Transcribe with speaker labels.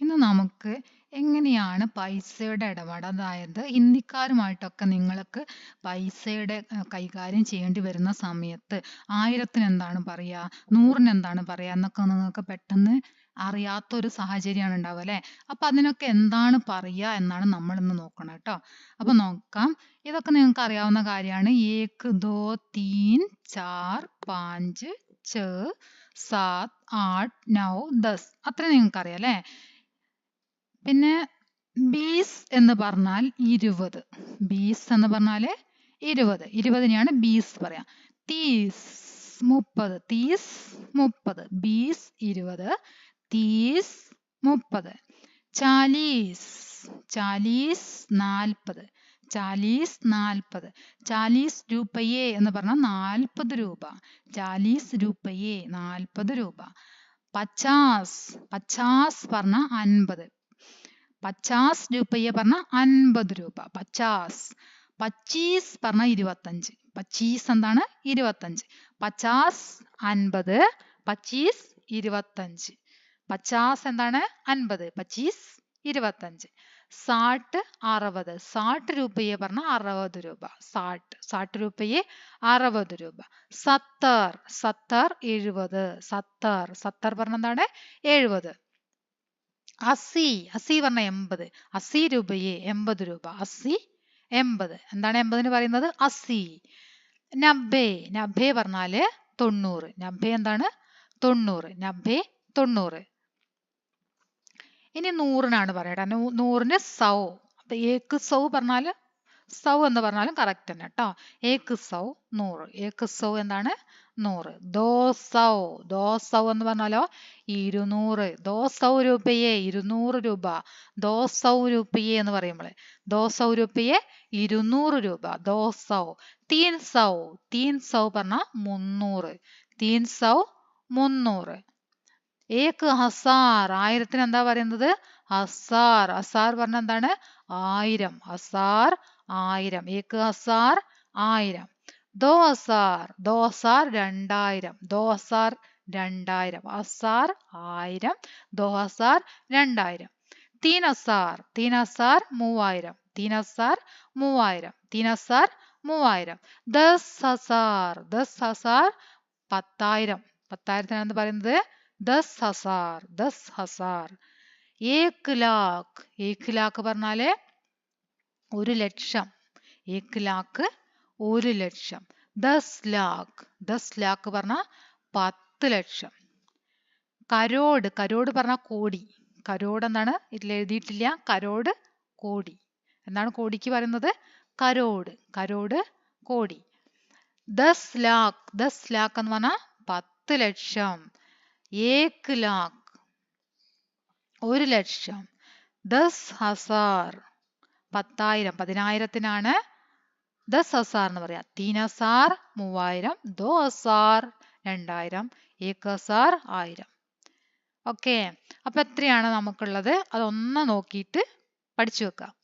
Speaker 1: ഇന്ന് നമുക്ക് എങ്ങനെയാണ് പൈസയുടെ ഇടപാട്? അതായത് ഹിന്ദിക്കാരുമായിട്ടൊക്കെ നിങ്ങൾക്ക് പൈസയുടെ കൈകാര്യം ചെയ്യേണ്ടി വരുന്ന സമയത്ത് ആയിരത്തിന് എന്താണ് പറയുക നൂറിന് എന്താണ് പറയുക എന്നൊക്കെ നിങ്ങൾക്ക് പെട്ടെന്ന് അറിയാത്ത ഒരു സാഹചര്യമാണ് ഉണ്ടാവുക അല്ലേ? അപ്പൊ അതിനൊക്കെ എന്താണ് പറയുക എന്നാണ് നമ്മൾ ഇന്ന് നോക്കണം കേട്ടോ. അപ്പൊ നോക്കാം. ഇതൊക്കെ നിങ്ങൾക്ക് അറിയാവുന്ന കാര്യമാണ്. ഏക്ക് ദോ തീൻ ചാർ പാഞ്ച് ച് സാത് ആട്ട് നൗ ദസ്. അത്രയും നിങ്ങൾക്ക് അറിയാം അല്ലേ? പിന്നെ ബീസ് എന്ന് പറഞ്ഞാൽ ഇരുപത്. ബീസ് എന്ന് പറഞ്ഞാൽ ഇരുപത്. ഇരുപതിനെയാണ് ബീസ് പറയാ. തീസ് മുപ്പത്. തീസ് മുപ്പത്. ബീസ് ഇരുപത്. തീസ് മുപ്പത്. ചാലീസ്. ചാലീസ് നാൽപ്പത്. ചാലീസ് നാൽപ്പത്. ചാലീസ് രൂപയെ എന്ന് പറഞ്ഞാൽ നാൽപ്പത് രൂപ. ചാലീസ് രൂപയെ നാൽപ്പത് രൂപ. പച്ചാസ്. പച്ചാസ് പറഞ്ഞ അൻപത്. പച്ചാസ് രൂപയെ പറഞ്ഞ അൻപത് രൂപ. പച്ചാസ്. പച്ചീസ് പറഞ്ഞ ഇരുപത്തഞ്ച്. പച്ചീസ് എന്താണ്? ഇരുപത്തഞ്ച്. പച്ചാസ് അൻപത്. പച്ചീസ് ഇരുപത്തഞ്ച്. പച്ചാസ് എന്താണ്? അൻപത്. പച്ചീസ് ഇരുപത്തഞ്ച്. സാട്ട് അറുപത്. സാട്ട് രൂപയെ പറഞ്ഞ അറുപത് രൂപ. സാട്ട്. സാട്ട് രൂപയെ അറുപത് രൂപ. സത്തർ. സത്തർ എഴുപത്. സത്തർ. സത്തർ പറഞ്ഞ എന്താണ്? എഴുപത്. അസി അസി പറഞ്ഞ എൺപത് അസി രൂപയെ എൺപത് രൂപ അസി എൺപത്. എന്താണ് എൺപതിന് പറയുന്നത്? അസി. നബ്ബെ നബ്ബെ പറഞ്ഞാൽ തൊണ്ണൂറ്. നബ്ബെ എന്താണ്? തൊണ്ണൂറ്. നബ്ബെ തൊണ്ണൂറ്. ഇനി നൂറിനാണ് പറയട്ടെ. നൂറിന് സൗ. അപ്പൊ ഏക്ക് സൗ പറഞ്ഞാൽ സൗ എന്ന് പറഞ്ഞാലും കറക്റ്റ് തന്നെ കേട്ടോ ഏക്ക് സൗ നൂറ്. ഏക്ക് സൗ എന്താണ്? നൂറ്. ദോസൗ ദോസൗ എന്ന് പറഞ്ഞാലോ? ഇരുന്നൂറ്. ദോസൗ രൂപയെ ഇരുന്നൂറ് രൂപ. ദോസൗ രൂപയെ എന്ന് പറയുമ്പോൾ ദോസൗ രൂപയെ ഇരുന്നൂറ് രൂപ. ദോസൗ തീൻ സൗ. തീൻ സൗ പറഞ്ഞാൽ മുന്നൂറ്. തീൻ സൗ മുന്നൂറ്. ഏക്ക് ഹസാർ. ആയിരത്തിന് എന്താ പറയുന്നത്? ഹസാർ. ഹസാർ പറഞ്ഞ എന്താണ്? ആയിരം. ഹസാർ ആയിരം. ഏക്ക് ഹസാർ ആയിരം. ദോ ഹസാർ. ദോ ഹസാർ രണ്ടായിരം. ദോ ഹസാർ രണ്ടായിരം. ഹസാർ ആയിരം. ദോ ഹസാർ രണ്ടായിരം. തീൻ ഹസാർ. തീൻ ഹസാർ മൂവായിരം. തീൻ ഹസാർ മൂവായിരം. തീൻ ഹസാർ മൂവായിരം. ദസ് ഹസാർ. ദസ് ഹസാർ പത്തായിരം. പത്തായിരത്തിനാണ് പറയുന്നത്? ദസ് ഹസാർ ദസ് ഹസാർ. ഏക്ക് ലാഖ് ഏക്ക് ലാഖ് പറഞ്ഞാൽ ഒരു ലക്ഷം. ഏക്ക് ലാഖ് ഒരു ലക്ഷം. ദസ് ലാഖ് ദസ് ലാഖ് പറഞ്ഞ പത്ത് ലക്ഷം. കരോട് കരോട് പറഞ്ഞ കോടി. കരോട് എന്നാണ് ഇതിൽ എഴുതിയിട്ടില്ല. കരോട് കോടി. എന്നാണ് കോടിക്ക് പറയുന്നത്? കരോട് കരോട് കോടി. ദസ് ലാഖ് ദസ് ലാഖ് എന്ന് പറഞ്ഞാൽ പത്ത് ലക്ഷം. ഏക്ക് ലാഖ് ഒരു ലക്ഷം. ദസ് ഹസാർ. പത്തായിരം. പതിനായിരത്തിനാണ് ദസ് ഹസാർ എന്ന് പറയാം. തീൻ ഹസാർ മൂവായിരം. ദോ ഹസാർ രണ്ടായിരം. ഏക് ഹസാർ ആയിരം. ഓക്കെ. അപ്പൊ എത്രയാണ് നമുക്കുള്ളത്? അതൊന്ന് നോക്കിയിട്ട് പഠിച്ചു വെക്കാം